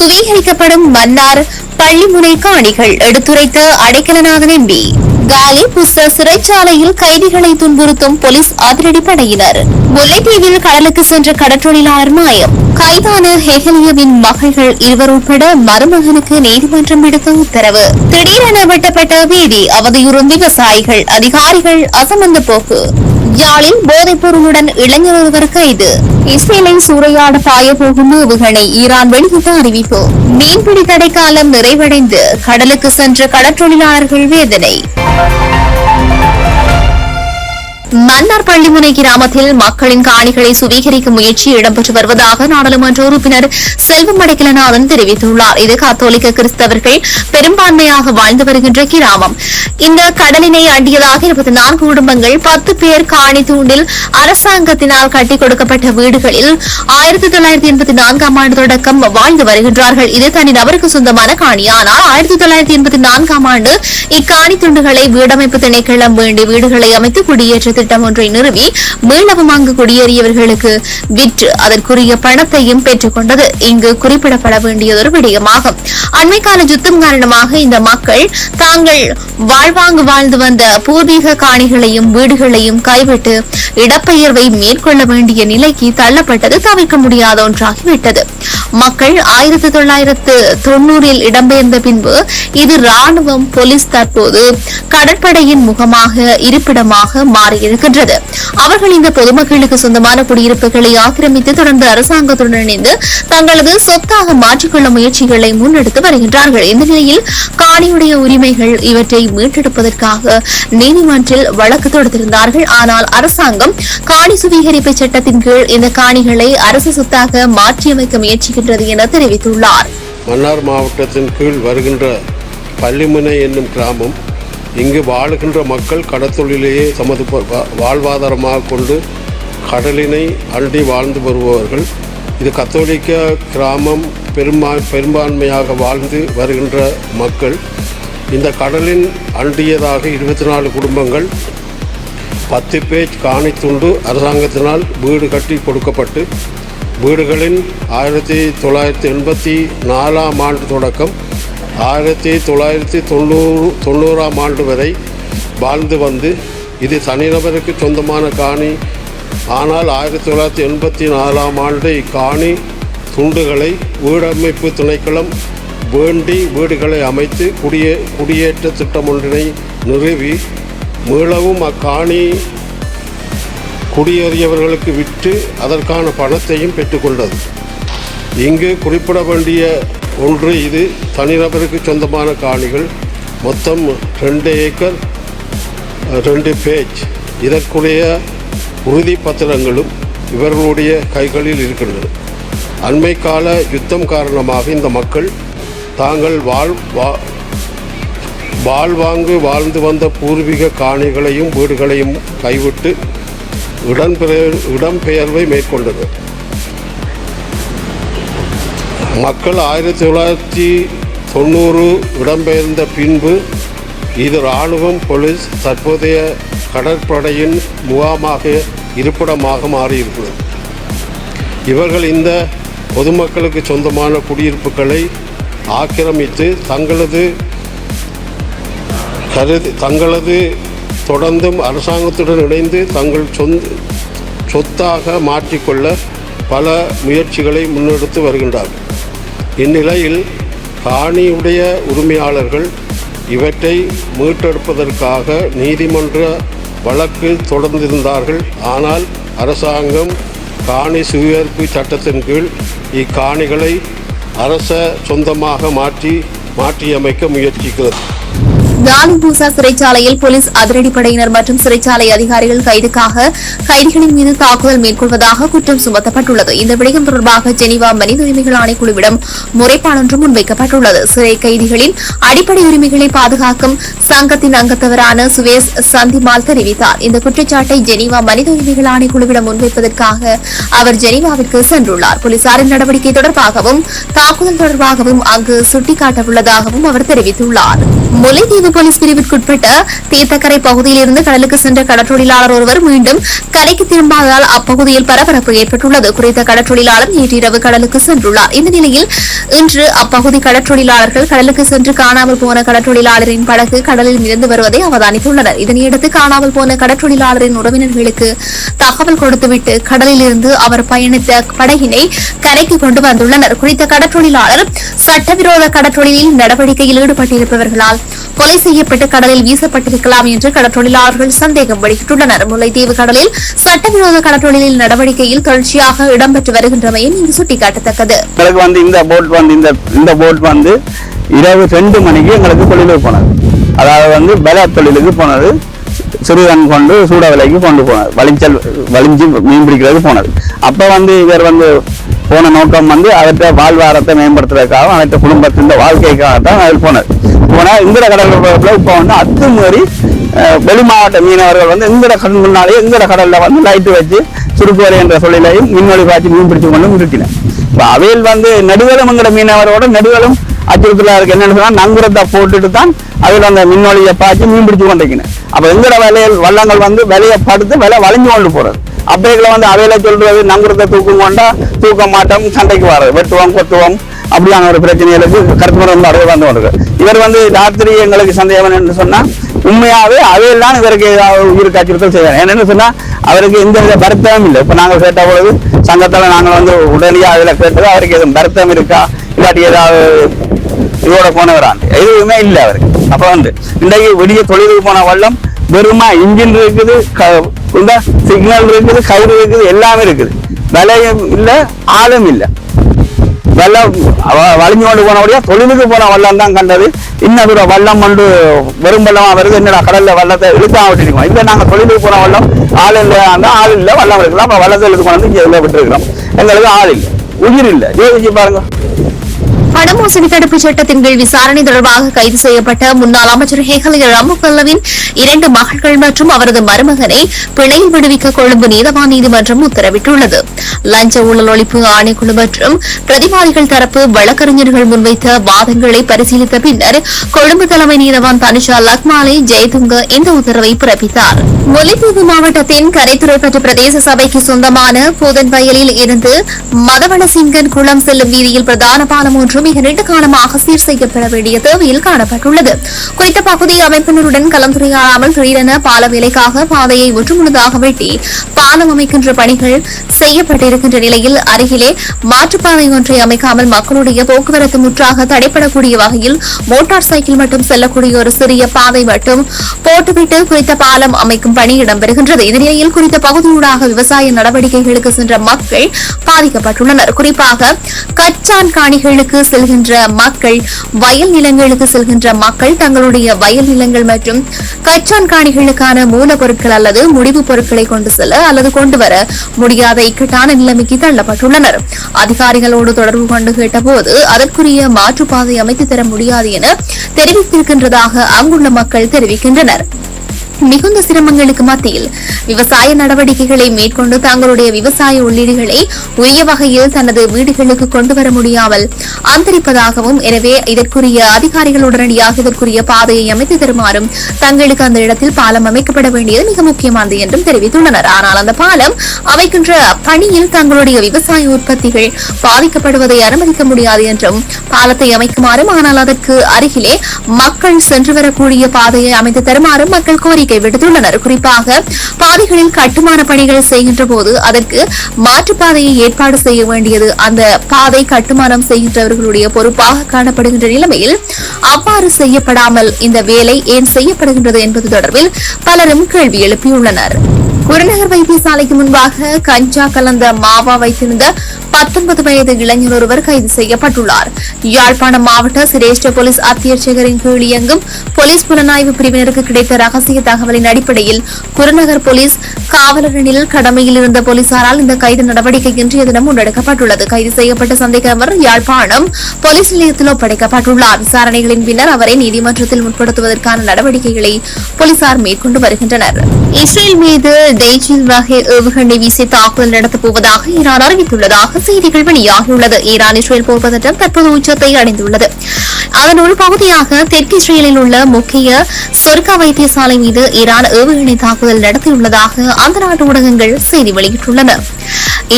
சுவீகரிக்கப்படும் மன்னார் பள்ளிமுனை காணிகள் எடுத்துரைத்த அடைக்கலநாதன் எம்பி காலி புஸ்த சிறைச்சாலையில் கைதிகளை துன்புறுத்தும் போலீஸ் அதிரடிப்படையினர் முல்லைத்தீவில் கடலுக்கு சென்ற கடற்றொழிலாளர் மாயம். கைதான ஹெகலியவின் மகள்கள் இருவர் உட்பட மருமகனுக்கு நீதிமன்றம் விடுத்த உத்தரவு. திடீரென வெட்டப்பட்ட வீதி அவதியுறும் விவசாயிகள் அதிகாரிகள் அசமந்த போக்கு. யாழில் போதைப் பொருளுடன் இளைஞர் ஒருவர் கைது. இஸ்ரேலை சூறையாட பாய போகும் ஏவுகணை ஈரான் வெளியிட்ட அறிவிப்பு. மீன்பிடி தடை காலம் நிறைவடைந்து கடலுக்கு சென்ற கடற்றொழிலாளர்கள் வேதனை. மன்னார் பள்ளிமுனை கிராமத்தில் மக்களின் காணிகளை சுவீகரிக்கும் முயற்சி இடம்பெற்று வருவதாக நாடாளுமன்ற உறுப்பினர் செல்வம் அடைக்கலநாதன் தெரிவித்துள்ளார். இது கத்தோலிக்க கிறிஸ்தவர்கள் பெரும்பான்மையாக வாழ்ந்து வருகின்ற கிராமம். இந்த கடலினை அண்டியதாக இருபத்தி நான்கு குடும்பங்கள் பத்து பேர் காணி தூண்டில் அரசாங்கத்தினால் கட்டிக் கொடுக்கப்பட்ட வீடுகளில் ஆயிரத்தி தொள்ளாயிரத்தி எண்பத்தி நான்காம் ஆண்டு தொடக்கம் வாழ்ந்து வருகின்றார்கள். இது தனிநபருக்கு சொந்தமான காணி. ஆனால் ஆயிரத்தி தொள்ளாயிரத்தி எண்பத்தி நான்காம் ஆண்டு இக்காணி துண்டுகளை வீடமைப்பு திணைக்களம் வேண்டி வீடுகளை அமைத்து குடியேற்றது திட்டம் ஒன்றை நிறுவி மீளவும் அங்கு குடியேறியவர்களுக்கு விற்று அதற்குரிய பணத்தையும் பெற்றுக்கொண்டது. இங்கு குறிப்பிடப்பட வேண்டியதொரு விடயமாகும். அண்மைக்கால யுத்தம் காரணமாக இந்த மக்கள் தாங்கள் வாழ்வாங்கு வாழ்ந்து வந்த பூர்வீக காணிகளையும் வீடுகளையும் கைவிட்டு இடப்பெயர்வை மேற்கொள்ள வேண்டிய நிலைக்கு தள்ளப்பட்டது தவிர்க்க முடியாத ஒன்றாகிவிட்டது. மக்கள் ஆயிரத்தி தொள்ளாயிரத்து தொண்ணூறில் இடம்பெயர்ந்த பின்பு இது ராணுவம் போலீஸ் தற்போது கடற்படையின் முகமாக இருப்பிடமாக மாறியது. இருக்கின்றது. அவர்கள் இந்த பொதுமக்களுக்கு சொந்தமான குடியிருப்புகளை ஆக்கிரமித்து தொடர்ந்து அரசாங்கத்துடன் இணைந்து தங்களது சொத்தாக மாற்றிக்கொள்ள முயற்சிகளை முன்னெடுத்து வருகின்றார்கள். இந்த நிலையில் காணியுடைய உரிமைகள் இவற்றை மீட்டெடுப்பதற்காக நீதிமன்றில் வழக்கு தொடுத்திருந்தார்கள். ஆனால் அரசாங்கம் காணி சுவீகரிப்பு சட்டத்தின் கீழ் இந்த காணிகளை அரசு சொத்தாக மாற்றியமைக்க முயற்சிக்கின்றது என தெரிவித்துள்ளார். மன்னார் மாவட்டத்தின் கீழ் வருகின்ற பள்ளிமுனை என்னும் கிராமம் இங்கு வாழுகின்ற மக்கள் கடற்தொழிலேயே தமது வா- வாழ்வாதாரமாக கொண்டு கடலினை அண்டி வாழ்ந்து வருபவர்கள். இது கத்தோலிக்க கிராமம் பெரும்பா பெரும்பான்மையாக வாழ்ந்து வருகின்ற மக்கள். இந்த கடலின் அண்டியதாக இருபத்தி நாலு குடும்பங்கள் பத்து பேஜ் காணித்துண்டு அரசாங்கத்தினால் வீடு கட்டி கொடுக்கப்பட்டு வீடுகளின் ஆயிரத்தி தொள்ளாயிரத்தி எண்பத்தி நாலாம் ஆண்டு தொடக்கம் ஆயிரத்தி தொள்ளாயிரத்தி தொண்ணூறு தொண்ணூறாம் ஆண்டு வரை வாழ்ந்து வந்து இது தனிநபருக்கு சொந்தமான காணி. ஆனால் ஆயிரத்தி தொள்ளாயிரத்தி எண்பத்தி நாலாம் ஆண்டு இக்காணி துண்டுகளை வீடமைப்பு திணைக்களம் வேண்டி வீடுகளை அமைத்து குடியே குடியேற்ற திட்டம் ஒன்றினை நிறுவி மீளவும் அக்காணி குடியேறியவர்களுக்கு விற்று அதற்கான பணத்தையும் பெற்றுக்கொண்டது இங்கு குறிப்பிட வேண்டிய ஒன்று இது தனிநபருக்கு சொந்தமான காணிகள். மொத்தம் ரெண்டு ஏக்கர் ரெண்டு பேஜ். இதற்குரிய உறுதி பத்திரங்களும் இவர்களுடைய கைகளில் இருக்கின்றன. அண்மை கால யுத்தம் காரணமாக இந்த மக்கள் தாங்கள் வாழ் வா வாழ்வாங்கு வாழ்ந்து வந்த பூர்வீக காணிகளையும் வீடுகளையும் கைவிட்டு இடம்பெயர் இடம்பெயர்வை மேற்கொண்டது மக்கள் ஆயிரத்தி தொள்ளாயிரத்தி தொண்ணூறு இடம்பெயர்ந்த பின்பு இது இராணுவம் போலீஸ் தற்போதைய கடற்படையின் முகாமாக இருப்பிடமாக மாறியிருக்கிறது. இவர்கள் இந்த பொதுமக்களுக்கு சொந்தமான குடியிருப்புகளை ஆக்கிரமித்து தங்களது கருதி தங்களது தொடர்ந்தும் அரசாங்கத்துடன் இணைந்து தங்கள் சொந்த சொத்தாக மாற்றிக்கொள்ள பல முயற்சிகளை முன்னெடுத்து வருகின்றார்கள். இந்நிலையில் காணியுடைய உரிமையாளர்கள் இவற்றை மீட்டெடுப்பதற்காக நீதிமன்ற வழக்கு தொடர்ந்திருந்தார்கள். ஆனால் அரசாங்கம் காணி சுவீகரிப்பு சட்டத்தின் கீழ் இக்காணிகளை அரச சொந்தமாக மாற்றி மாற்றியமைக்க முயற்சிக்கிறது. காலிபூசா சிறைச்சாலையில் போலீஸ் அதிரடிப்படையினர் மற்றும் சிறைச்சாலை அதிகாரிகள் கைதுக்காக கைதிகளின் மீது தாக்குதல் மேற்கொள்வதாக குற்றம் சுமத்தப்பட்டுள்ளது. இந்த விடயம் தொடர்பாக ஜெனீவா மனித உரிமைகள் ஆணைக்குழுவிடம் முறைப்பாடொன்று முன்வைக்கப்பட்டுள்ளது. சிறை கைதிகளின் அடிப்படை உரிமைகளை பாதுகாக்கும் சங்கத்தின் அங்கத்தவரான சுவேஸ் சந்திமால் தெரிவித்தார். இந்த குற்றச்சாட்டை ஜெனீவா மனித உரிமைகள் ஆணைக்குழுவிடம் முன்வைப்பதற்காக அவர் ஜெனீவாவிற்கு சென்றுள்ளார். போலீசாரின் நடவடிக்கை தொடர்பாகவும் தாக்குதல் தொடர்பாகவும் அங்கு சுட்டிக்காட்டவுள்ளதாகவும் அவர் தெரிவித்துள்ளார். முல்லைத்தீவு போலீஸ் பிரிவிற்குட்பட்ட தீர்த்தக்கரை பகுதியிலிருந்து கடலுக்கு சென்ற கடற்றொழிலாளர் ஒருவர் மீண்டும் கரைக்கு திரும்பாததால் அப்பகுதியில் பரபரப்பு ஏற்பட்டுள்ளது. குறித்த கடற்றொழிலாளர் நேற்றிரவு கடலுக்கு சென்றுள்ளார். இந்த நிலையில் இன்று அப்பகுதி கடற்றொழிலாளர்கள் கடலுக்கு சென்று காணாமல் போன கடற்றொழிலாளரின் படகு கடலில் மிதந்து வருவதை அவதானித்துள்ளனர். இதனையடுத்து காணாமல் போன கடற்றொழிலாளரின் உறவினர்களுக்கு தகவல் கொடுத்துவிட்டு கடலிலிருந்து அவர் பயணித்த படகினை கரைக்கு கொண்டு வந்துள்ளனர். குறித்த கடற்றொழிலாளர் சட்டவிரோத கடற்றொழிலில் நடவடிக்கையில் ஈடுபட்டிருப்பவர்களால் கொலை செய்யப்பட்டு கடலில் வீசப்பட்டிருக்கலாம் என்று கடற்றொழிலாளர்கள் சந்தேகம் வெளியிட்டுள்ளனர். முல்லைத்தீவு கடலில் சட்டவிரோத கடற்றொழிலில் நடவடிக்கையில் தொடர்ச்சியாக இடம்பெற்று வருகின்றமையும் இங்கு சுட்டிக்காட்டத்தக்கது. எங்களுக்கு வந்து இந்த போட் வந்து இந்த இந்த போட் வந்து இரவு ரெண்டு மணிக்கு எங்களுக்கு தொழிலுக்கு போனது. அதாவது வந்து பல தொழிலுக்கு போனது. சிறுகன் கொண்டு சூட விலைக்கு கொண்டு போனது. வலிஞ்சல் வலிஞ்சு மீன் பிடிக்கிறதுக்கு போனது. அப்போ வந்து இவர் வந்து போன நோக்கம் வந்து அவற்றை வாழ்வாரத்தை மேம்படுத்துறதுக்காகவும் அனைத்து குடும்பத்தின் வாழ்க்கைக்காகத்தான் அதில் போனது போனால் இந்திர கடல் இப்போ வந்து அத்துமீறி வெளி மாவட்ட மீனவர்கள் வந்து இந்திர கடல் முன்னாலே இந்திர கடலில் வந்து லைட்டு வச்சு சுருக்குவரை என்ற சொல்லிலையும் மீன்வழி பாய்ச்சி மீன் பிடிச்சு கொண்டும் இருக்கிறேன் இப்போ அவையில் வந்து நடுவலும் மீனவரோட நடுவலும் அச்சுறுத்தலாக இருக்குது என்னென்னு சொன்னால் நங்குரத்தை போட்டுட்டு தான் அதில் அந்த மின்வழியை பார்த்து மீன் பிடிச்சு கொண்டிருக்கணும் அப்போ எங்கட வலையில் வள்ளங்கள் வந்து விலையை படுத்து விலை வளைஞ்சு கொண்டு போகிறது அப்பைகளை வந்து அவையில் சொல்கிறது நங்குரத்தை தூக்கம் கொண்டா தூக்க மாட்டோம் சண்டைக்கு வர்றது. வெட்டுவோம் கொட்டுவோம். அப்படியான ஒரு பிரச்சனைகளுக்கு கருத்து முறை வந்து வந்து கொண்டிருக்கு இவர் வந்து ராத்திரி எங்களுக்கு சந்தேகம் என்று சொன்னா உண்மையாவே அவையெல்லாம் இவருக்கு ஏதாவது உயிருக்கு அச்சுறுத்தல் செய்யணும் சொன்னால் அவருக்கு எந்த வித வருத்தமும் இல்லை. இப்போ நாங்கள் கேட்ட பொழுது சங்கத்தில் நாங்கள் வந்து உடனடியாக அதில் கேட்டது அவருக்கு எதுவும் வருத்தம் இருக்கா? இல்லாட்டி ஏதாவது இதோட போனவரான் எதுவுமே இல்லை அவருக்கு. அப்போ வந்து இன்றைக்கு வெளியே தொழிலுக்கு போன வள்ளம் வெறுமா இன்ஜின் இருக்குது க- இந்த சிக்னல் இருக்குது கயிறு இருக்குது எல்லாமே இருக்குது. விலையும் இல்லை ஆளும் இல்லை. வெள்ளம் வலிஞ்சு கொண்டு போனபடியா தொழிலுக்கு போன வல்லம் தான் கண்டது. இன்னும் தூரம் வல்லம் கொண்டு வெறும் வல்லமா வருது. என்னடா கடல்ல வல்லத்தை இழுத்தா விட்டுருக்கோம். இல்ல நாங்க தொழிலுக்கு போன வல்லம் ஆள் இல்லை அந்த ஆள் இல்லை வல்லம் இருக்கலாம் அப்ப வல்லத்தை இழுத்து கொண்டு வந்து இங்க இதுல விட்டுருக்கிறோம். எங்களுக்கு ஆள் இல்லை. உயிர் இல்லை. யோசிச்சு பாருங்க. பணமோசடி தடுப்பு சட்டத்தின் கீழ் விசாரணை தொடர்பாக கைது செய்யப்பட்ட முன்னாள் அமைச்சர் ஹேகலிய ராமகல்லவின் இரண்டு மகள்கள் மற்றும் அவரது மருமகனை பிணையில் விடுவிக்க கொழும்பு நீதவான் நீதிமன்றம் உத்தரவிட்டுள்ளது. லஞ்ச ஊழல் ஒழிப்பு ஆணைக்குழு மற்றும் பிரதிவாதிகள் தரப்பு வழக்கறிஞர்கள் முன்வைத்த வாதங்களை பரிசீலித்த பின்னர் கொழும்பு தலைமை நீதவான் தனிஷா லக்மாலே ஜெயதுங்க இந்த உத்தரவை பிறப்பித்தார். முல்லைத்தீவு மாவட்டத்தின் கரைத்துறைப்பற்று பிரதேச சபைக்கு சொந்தமான போதன் வயலில் இருந்து மதவளசிங்கன் குளம் செல்லும் வீதியில் பிரதான பாலம் ஒன்றும் மிக நீண்ட காலமாக சீர் செய்யப்பட வேண்டிய தேவையில் காணப்பட்டுள்ளது. குறித்த பகுதி அமைப்பினருடன் கலந்துரையாடாமல் திடீரென பால வேலைக்காக பாதையை ஒற்றுமுழுதாக வெட்டி பாலம் அமைக்கின்ற பணிகள் செய்யப்பட்டிருக்கின்ற நிலையில் அருகிலே மாற்றுப்பாதை ஒன்றை அமைக்காமல் மக்களுடைய போக்குவரத்து முற்றாக தடைப்படக்கூடிய வகையில் மோட்டார் சைக்கிள் மட்டும் செல்லக்கூடிய ஒரு சிறிய பாதை மட்டும் போட்டுவிட்டு குறித்த பாலம் அமைக்கும் பணி இடம்பெறுகின்றது. இந்த குறித்த பகுதியூடாக விவசாய நடவடிக்கைகளுக்கு சென்ற மக்கள் பாதிக்கப்பட்டுள்ளனர். குறிப்பாக கச்சான் காணிகளுக்கு செல்கின்ற மக்கள் வயல் நிலங்களுக்கு செல்கின்ற மக்கள் தங்களுடைய வயல் நிலங்கள் மற்றும் கச்சான் காணிகளுக்கான மூலப்பொருட்கள் அல்லது முடிவுப் பொருட்களை கொண்டு செல்ல அல்லது கொண்டு வர முடியாத இக்கட்டான நிலைமைக்கு தள்ளப்பட்டுள்ளனர். அதிகாரிகளோடு தொடர்பு கொண்டு கேட்டபோது அதற்குரிய மாற்றுப்பாதை அமைத்து தர முடியாது என தெரிவித்திருக்கின்றதாக அங்குள்ள மக்கள் தெரிவிக்கின்றனர். மிகுந்த சிரமங்களுக்கு மத்தியில் விவசாய நடவடிக்கைகளை மேற்கொண்டு தங்களுடைய விவசாய உள்ளீடுகளை உரிய வகையில் தனது வீடுகளுக்கு கொண்டு வர முடியாமல் அந்தரிப்பதாகவும் எனவே இதற்குரிய அதிகாரிகள் உடனடியாக இதற்குரிய பாதையை அமைத்து தருமாறும் தங்களுக்கு அந்த இடத்தில் பாலம் அமைக்கப்பட வேண்டியது மிக முக்கியமானது என்றும் தெரிவித்துள்ளனர். ஆனால் அந்த பாலம் அமைக்கின்ற பணியில் தங்களுடைய விவசாய உற்பத்திகள் பாதிக்கப்படுவதை அனுமதிக்க முடியாது என்றும் பாலத்தை அமைக்குமாறும் ஆனால் அதற்கு அருகிலே மக்கள் சென்று வரக்கூடிய பாதையை அமைத்து தருமாறும் மக்கள் கோரிக்கை விடுத்துள்ளனர். குறிப்பாக பாதைகளில் கட்டுமான பணிகள் செய்கின்ற போது அதற்கு மாற்றுப்பாதையை ஏற்பாடு செய்ய வேண்டியது அந்த பாதை கட்டுமானம் செய்கின்றவர்களுடைய பொறுப்பாக காணப்படுகின்ற நிலைமையில் அவ்வாறு செய்யப்படாமல் இந்த வேலை ஏன் செய்யப்படுகின்றது என்பது தொடர்பில் பலரும் கேள்வி எழுப்பியுள்ளனர். புறநகர் வைத்தியசாலைக்கு முன்பாக கஞ்சா கலந்த மாவா வைத்திருந்த பத்தொன்பது வயது இளைஞர் ஒருவர் கைது செய்யப்பட்டுள்ளார். யாழ்ப்பாணம் மாவட்ட சிரேஷ்ட போலீஸ் அத்தியட்சகரின் கீழ் இயங்கும் போலீஸ் புலனாய்வு பிரிவினருக்கு கிடைத்த ரகசிய தகவலின் அடிப்படையில் குருநகர் போலீஸ் காவலரனில் கடமையில் இருந்த போலீசாரால் இந்த கைது நடவடிக்கை இன்றைய தினம் முன்னெடுக்கப்பட்டுள்ளது. கைது செய்யப்பட்ட சந்தேகநபர் யாழ்ப்பாணம் போலீஸ் நிலையத்தில் ஒப்படைக்கப்பட்டுள்ளார். விசாரணைகளின் பின்னர் அவரை நீதிமன்றத்தில் முற்படுத்துவதற்கான நடவடிக்கைகளை போலீசார் மேற்கொண்டு வருகின்றனர். இஸ்ரேல் மீது டெய்ஜில் வகை ஏவுகணை வீசி தாக்குதல் நடத்தப் போவதாக ஈரான் அறிவித்துள்ளதாக செய்திகள் வெளியாகியுள்ளது. ஈரான் இஸ்ரேல் போர் பதற்றம் தற்போது உச்சத்தை அடைந்துள்ளது. அதன் ஒரு பகுதியாக தெற்கு இஸ்ரேலில் உள்ள முக்கிய சொர்க்க வைத்தியசாலை மீது ஈரான் ஏவுகணை தாக்குதல் நடத்தியுள்ளதாக அந்த நாட்டு ஊடகங்கள் செய்தி வெளியிட்டுள்ளன.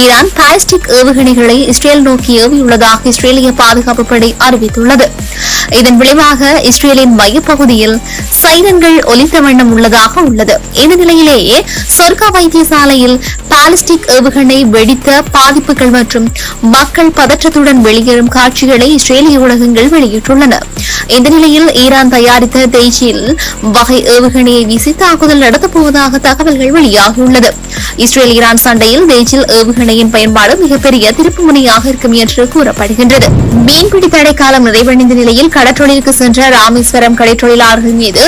ஈரான் பாலிஸ்டிக் ஏவுகணைகளை இஸ்ரேல் நோக்கி ஏவியுள்ளதாக இஸ்ரேலிய பாதுகாப்பு படை அறிவித்துள்ளது. இதன் விளைவாக இஸ்ரேலின் மையப்பகுதியில் சைரன்கள் ஒலித்த வண்ணம் உள்ளதாக உள்ளது. இந்த நிலையிலேயே சொர்க்கா வைத்தியசாலையில் பாலிஸ்டிக் ஏவுகணை வெடித்த பாதிப்புகள் மற்றும் மக்கள் பதற்றத்துடன் வெளியேறும் காட்சிகளை இஸ்ரேலிய ஊடகங்கள் வெளியிட்டுள்ளன. இந்த நிலையில் ஈரான் தயாரித்த தேஜியில் வகை ஏவுகணையை வீசி தாக்குதல் நடத்தப்போவதாக தகவல்கள் வெளியாகியுள்ளது. இஸ்ரேல் ஈரான் சண்டையில் தேஜில் ஏவுகணையின் பயன்பாடு மிகப்பெரிய திருப்புமுனையாக இருக்கும் என்று கூறப்படுகின்றது. மீன்பிடி தடை காலம் நிறைவடைந்த நிலையில் கடற்றொழிலுக்கு சென்ற ராமேஸ்வரம் கடற்றொழிலாளர்கள் மீது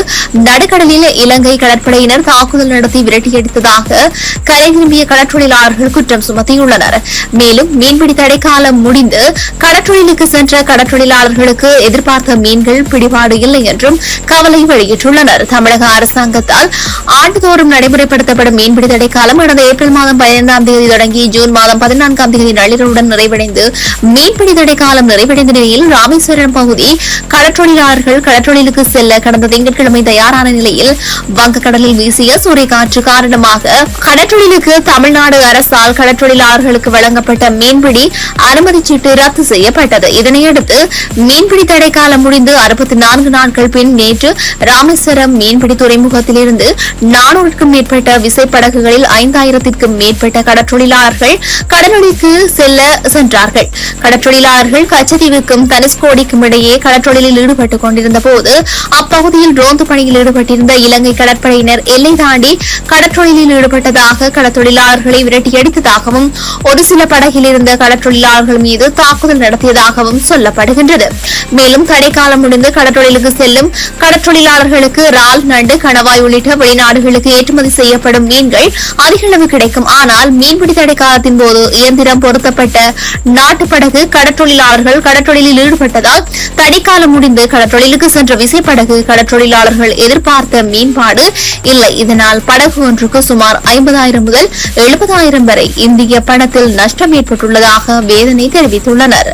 நடுக்கடலில் இலங்கை கடற்படையினர் தாக்குதல் நடத்தி விரட்டியடித்ததாக கரை திரும்பிய கடற்றொழிலாளர்கள் குற்றம் சுமத்தியுள்ளனர். மேலும் மீன்பிடி தடை காலம் முடிந்து கடற்றொழிலுக்கு சென்ற கடற்றொழிலாளர்களுக்கு எதிர்பார்த்த மீன்கள் பிடிபாடு இல்லை என்றும் கவலை வெளியிட்டுள்ளனர். தமிழக அரசாங்கத்தால் ஆண்டுதோறும் நடைமுறைப்படுத்தப்படும் மீன்பிடி தடை காலம் கடந்த ஏப்ரல் மாதம் பதினைந்தாம் தேதி தொடங்கி ஜூன் மாதம் பதினான்காம் தேதி நள்ளிரவுடன் நிறைவடைந்து மீன்பிடி தடை காலம் நிறைவடைந்த நிலையில் ராமேஸ்வரம் பகுதி கடற்றொழிலாளர்கள் கடற்றொழிலுக்கு செல்ல கடந்த திங்கட்கிழமை தயாரான நிலையில் வங்கக்கடலில் வீசிய சூறைக்காற்று காரணமாக கடற்றொழிலுக்கு தமிழ்நாடு அரசால் கடற்றொழிலாளர்களுக்கு வழங்கப்பட்ட மீன்பிடி அனுமதி சீட்டு ரத்து செய்யப்பட்டது. இதனையடுத்து மீன்பிடி தடை காலம் முடிந்து அறுபத்தி நான்கு நாட்கள் பின் நேற்று ராமேஸ்வரம் மீன்பிடி துறைமுகத்திலிருந்து நானூறுக்கும் மேற்பட்ட விசைப்படகுகளில் ஐந்தாயிரம் ஐந்தாயிரத்திற்கும் மேற்பட்ட கடற்றொழிலாளர்கள் கடலொழிக்கு செல்ல சென்றார்கள். கடற்றொழிலாளர்கள் கச்சதீவுக்கும் தனுஷ்கோடிக்கும் இடையே கடற்றொழிலில் ஈடுபட்டுக் கொண்டிருந்த போது அப்பகுதியில் ரோந்து பணியில் ஈடுபட்டிருந்த இலங்கை கடற்படையினர் எல்லை தாண்டி கடற்றொழிலில் ஈடுபட்டதாக கடற்றொழிலாளர்களை விரட்டியடித்ததாகவும் ஒரு சில படகில் இருந்த கடற்றொழிலாளர்கள் மீது தாக்குதல் நடத்தியதாகவும் சொல்லப்படுகின்றது. மேலும் தடைக்காலம் முடிந்து கடற்றொழிலுக்கு செல்லும் கடற்றொழிலாளர்களுக்கு ரால் நண்டு கணவாய் உள்ளிட்ட வெளிநாடுகளுக்கு ஏற்றுமதி செய்யப்படும் மீன்கள் அதிக அளவு கிடைக்கும். ஆனால் மீன்பிடி தடை காலத்தின் போது இயந்திரம் பொருத்தப்பட்ட நாட்டு படகு கடற்றொழிலாளர்கள் கடற்றொழிலில் ஈடுபட்டதால் தடைக்காலம் முடிந்து கடற்றொழிலுக்கு சென்ற விசைப்படகு கடற்றொழிலாளர்கள் எதிர்பார்த்த மீன்பாடு இல்லை. இதனால் படகு ஒன்றுக்கு சுமார் ஐம்பதாயிரம் முதல் எழுபதாயிரம் வரை இந்திய பணத்தில் நஷ்டம் ஏற்பட்டுள்ளதாக வேதனை தெரிவித்துள்ளனர்.